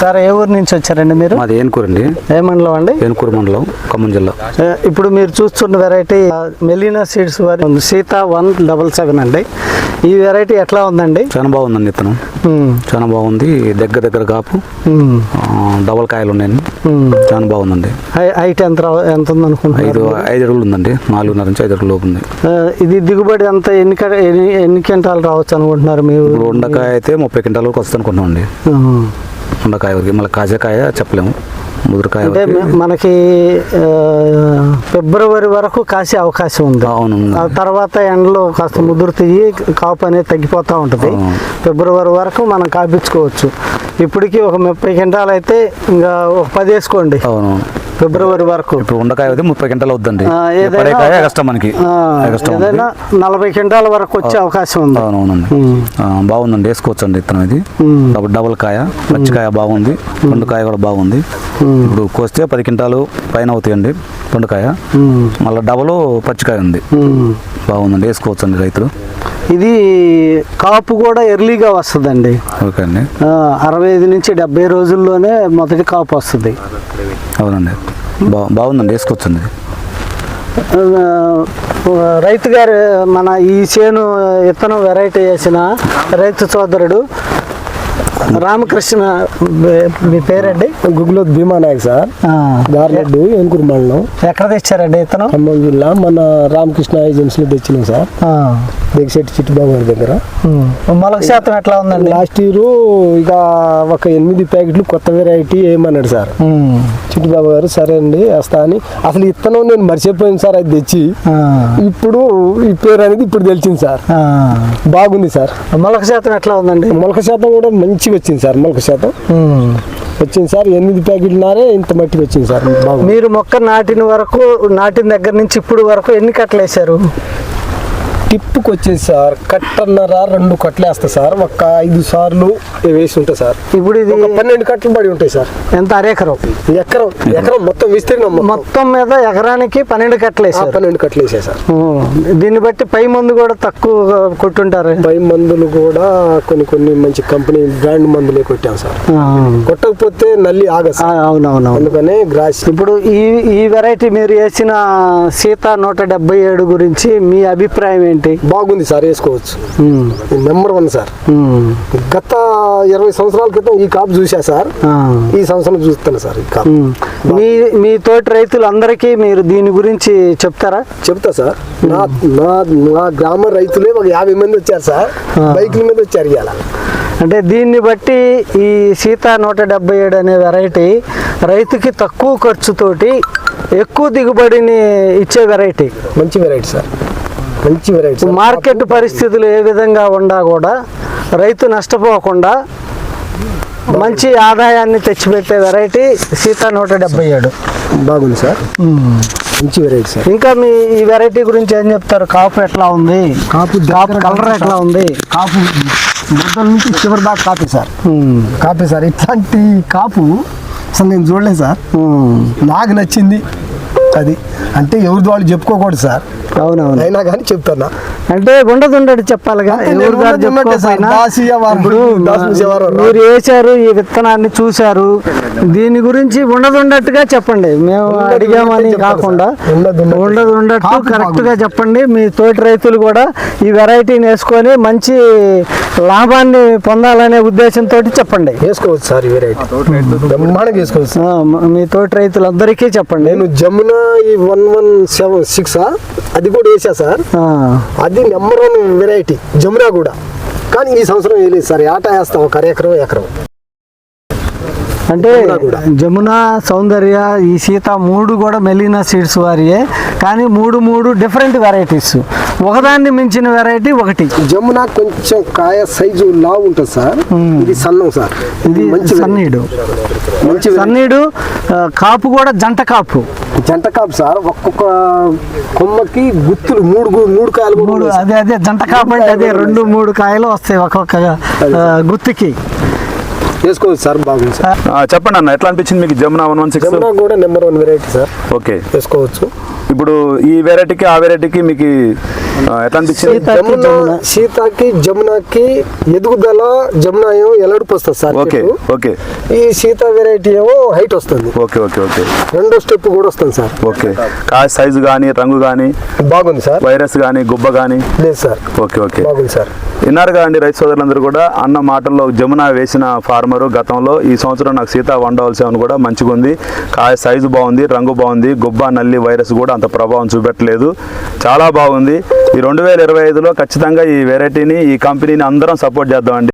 Sir ఏ ఊరు నుంచి వచ్చారండి మీరు? మాది ఏనుకూరండి ఏ మండలం అండి? ఏనుకూరు మండలం ఖమ్మం జిల్లా. ఇప్పుడు మీరు చూస్తున్న వెరైటీ మెలీనా సీడ్స్ వారి. సీత వన్ డబల్ సెవెన్ అండి. ఈ వెరైటీ ఎట్లా ఉందండి? చాలా బాగుందండి ఇతను చాలా బాగుంది. దగ్గర దగ్గర కాపు. డబల్ కాయలు ఉన్నాయండి. చాలా బాగుందండి. హైట్ ఎంత ఎంత ఉంది ఐదు అనుకుంటున్నారు ఐదు అడుగులు ఉందండి. నాలుగున్నర నుంచి ఐదు అడుగులు లోపు ఉంది. ఇది దిగుబడి ఎంత ఎన్ని ఎన్ని క్వింటాలు రావచ్చు అనుకుంటున్నారు మీరు? ఉండకాయ అయితే ముప్పై క్వింటాల వరకు వస్తుంది అనుకుంటున్నామండి. ఉమ్. ఉండకాయ వరకు. మళ్ళీ కాజాకాయ చెప్పలేము. ముదురుకాయ అంటే మనకి ఫిబ్రవరి వరకు కాసే అవకాశం ఉంది. అవును ఆ తర్వాత ఎండలో కాస్త ముదురు తీయి కాపు అనేది తగ్గిపోతూ ఉంటుంది. ఫిబ్రవరి వరకు మనం కాపించుకోవచ్చు. ఇప్పటికి ఒక ముప్పై క్వింటాలు అయితే ఇంకా ఒక పది వేసుకోండి. అవును. ఫిబ్రవరి వరకు. ఇప్పుడు ఉండకాయ అయితే ముప్పై ఏదైనా ఒక- కష్టం మనకి. ఏదైనా నలభై క్వింటాల వరకు వచ్చే అవకాశం ఉంది. అవునవునండి. బాగుందండి. వేసుకోవచ్చండి ఇత్తనం ఇది. ఉమ్. కాబట్టి డబుల్ కాయ పచ్చికాయ బాగుంది. పండుకాయ కూడా బాగుంది. ఇప్పుడు కోస్తే పది క్వింటాలు పైన అవుతాయండి పండుకాయ. మళ్ళీ డబల్ పచ్చికాయ ఉంది. బాగుందండి. వేసుకోవచ్చండి రైతులు. ఇది కాపు కూడా ఎర్లీగా వస్తుందండి. ఓకే అండి. అరవై ఐదు నుంచి డెబ్బై రోజుల్లోనే మొదటి కాపు వస్తుంది. అవునండి. బా బాగుందండి వేసుకోవచ్చండి ఆ, రైతు గారు మన ఈ చేను విత్తనం వెరైటీ వేసిన రైతు సోదరుడు రామకృష్ణ మీ- పేరండి? గుగ్గులో భీమా నాయక్ సార్. గార్లెడ్డు ఏనుకూరు మండలం. ఎక్కడ తెచ్చారండి విత్తనం ఖమ్మం జిల్లా మన రామకృష్ణ ఏజెన్సీలో తెచ్చినాం సార్. దిగశెట్టి చిట్టుబాబు గారి దగ్గర. మొలక శాతం ఎట్లా ఉందండి? లాస్ట్ ఇయర్ ఇక ఒక ఎనిమిది ప్యాకెట్లు కొత్త వెరైటీ వేయమన్నాడు సార్. చిట్టుబాబు గారు సరే అండి వస్తా అని. అసలు ఇత్తనం నేను మర్చిపోయాను సార్ అది తెచ్చి. ఇప్పుడు ఈ పేరు అనేది ఇప్పుడు తెలిసింది సార్. బాగుంది సార్. మొలక శాతం ఎట్లా ఉందండి? మొలక శాతం కూడా మంచిగా వచ్చింది సార్ మొలక శాతం. వచ్చింది సార్ ఎనిమిది ప్యాకెట్లు నారే ఇంత మట్టికి వచ్చింది సార్ మీరు మొక్క నాటిన వరకు నాటిన దగ్గర నుంచి ఇప్పుడు వరకు ఎన్ని కట్టలు వేశారు టిప్పుకి వచ్చేసి సార్. కట్టన్నర రెండు కట్టలు వేస్తా సార్. ఒక ఐదు సార్లు వేసి ఉంటాయి సార్. ఇప్పుడు ఇది పన్నెండు కట్టలు పడి ఉంటాయి సార్. ఎంత? అరేకరం ఎకరం. ఎకరం మొత్తం విస్తీర్ణం మొత్తం. మీద ఎకరానికి పన్నెండు కట్టలు ఆ వేశారు పన్నెండు కట్టలు వేసాయి సార్. దీన్ని బట్టి పై మందు కూడా తక్కువ కొట్టుంటారు. పై మందులు కూడా కొన్ని కొన్ని మంచి కంపెనీ బ్రాండ్ మందులే కొట్టాం సార్. కొట్టకపోతే నల్లి ఆగదు ఆ, సార్ అవునవునవును. అందుకనే గ్రాస్ ఇప్పుడు ఈ ఈ వెరైటీ మీరు వేసిన సీత నూట డెబ్బై ఏడు గురించి మీ అభిప్రాయం ఏంటి? బాగుంది సార్ వేసుకోవచ్చు. Number one sir. గత ఇరవై సంవత్సరాల క్రితం ఈ కాపు చూసా సార్. ఈ సంవత్సరం చూస్తాను సార్ ఈ కాపు. మీ మీ తోటి రైతులందరికీ మీరు దీని గురించి చెప్తారా? చెప్తా సార్. నా నా నా గ్రామ రైతులే ఒక యాభై మంది వచ్చారు సార్. బైకుల మీద వచ్చారు ఇవాళ అంటే దీన్ని బట్టి ఈ సీత నూట డెబ్బై ఏడు అనే వెరైటీ రైతుకి తక్కువ ఖర్చుతోటి ఎక్కువ దిగుబడిని ఇచ్చే వెరైటీ. మంచి వెరైటీ సార్. మంచి వెరైటీ. మార్కెట్ పరిస్థితులు ఏ విధంగా ఉండా కూడా రైతు నష్టపోకుండా మంచి ఆదాయాన్ని తెచ్చిపెట్టే వెరైటీ సీత నూట డెబ్బై ఏడు. బాగుంది సార్. మంచి వెరైటీ సార్. ఇంకా మీ ఈ వెరైటీ గురించి ఏం చెప్తారు? కాపు ఎట్లా ఉంది? కాపు కాపు కలర్ ఎట్లా ఉంది? కాపు మొదల నుంచి చివరి దాకా కాపీ సార్. ఉమ్, కాపీ సార్. ఇట్లాంటి కాపు అసలు నేను చూడలేదు సార్. ఉమ్, నాకు నచ్చింది. అది. అంటే ఎవరిది వాళ్ళు చెప్పుకోకూడదు సార్. అవునవును. అయినా కానీ చెప్తాను అంటే ఉండదు ఉండడు చెప్పాలిగా ఎవరు. మీరు వేశారు ఈ విత్తనాన్ని చూశారు. దీని గురించి ఉండదు ఉండట్టుగా చెప్పండి. మేము అడిగామని కాకుండా. ఉండదు ఉండట్టు కరెక్ట్గా. చెప్పండి. మీ తోటి రైతులు కూడా ఈ వెరైటీని వేసుకొని మంచి లాభాన్ని పొందాలనే ఉద్దేశంతో చెప్పండి. వేసుకోవచ్చు సార్ ఈ వెరైటీ బ్రహ్మాండంగా వేసుకోవచ్చు మ- తోటి రైతులందరికీ చెప్పండి. నేను జమున ఈ వన్ వన్ సెవెన్ సిక్స్ అది కూడా వేసా సార్. అది నెంబర్ వన్ వెరైటీ జమునా కూడా. కానీ ఈ సంవత్సరం వేయలేదు సార్ ఏట వేస్తాం ఒక ఎకరం ఎకరం. అంటే. జమున సౌందర్య ఈ సీత మూడు కూడా మెలీనా సీడ్స్ వారియే. కానీ మూడు మూడు డిఫరెంట్ వెరైటీస్ ఒకదాన్ని మించిన వెరైటీ ఒకటి. జమున కొంచెం కాయ సైజు లావు ఉంటుంది సార్. ఇది సన్నం సార్. ఇది మంచి సన్నీడు. మంచి. సన్నీడు కాపు కూడా జంట కాపు. జంట కాపు సార్. ఒక్కొక్క కొమ్మకి గుత్తులు మూడు మూడు కాయలు మూడు. అదే అదే జంట కాపు అంటే అదే రెండు మూడు కాయలు వస్తాయి ఒక్కొక్క గుత్తికి. వేసుకోవచ్చు సార్ బాగుంది సార్. చెప్పండి అన్న ఎట్లా అనిపించింది మీకు Jamuna one one six? Jamuna కూడా number one variety sir. Okay. వేసుకోవచ్చు. ఇప్పుడు ఈ వెరైటీకి ఆ వెరైటీకి మీకు ఎట్లా అనిపించింది సీతాకి జమున జమున. సీతాకి జమునకి ఎదుగుదల జమున ఏమో ఎలడుపు వస్తుంది సార్ ఓకే. ఓకే. ఈ సీత వెరైటీ ఏమో హైట్ వస్తుంది. Okay okay okay. రెండో స్టెప్ కూడా వస్తుంది సార్. ఓకే. కాయ సైజు కానీ రంగు కానీ బాగుంది సార్. వైరస్ కానీ గుబ్బ కానీ లేదు సార్. Okay okay. బాగుంది సార్. విన్నారు కదండి రైతు సోదరులందరూ కూడా అన్న మాటల్లో జమున వేసిన ఫార్మరు గతంలో ఈ సంవత్సరం నాకు సీతా సెవెన్ కూడా మంచిగా ఉంది. కాయ సైజు బాగుంది రంగు బాగుంది గుబ్బ నల్లి వైరస్ కూడా అంత ప్రభావం చూపెట్టలేదు. చాలా బాగుంది. ఈ రెండు వేల ఇరవై ఐదులో ఖచ్చితంగా ఈ వెరైటీని ఈ కంపెనీని అందరం సపోర్ట్ చేద్దామండి.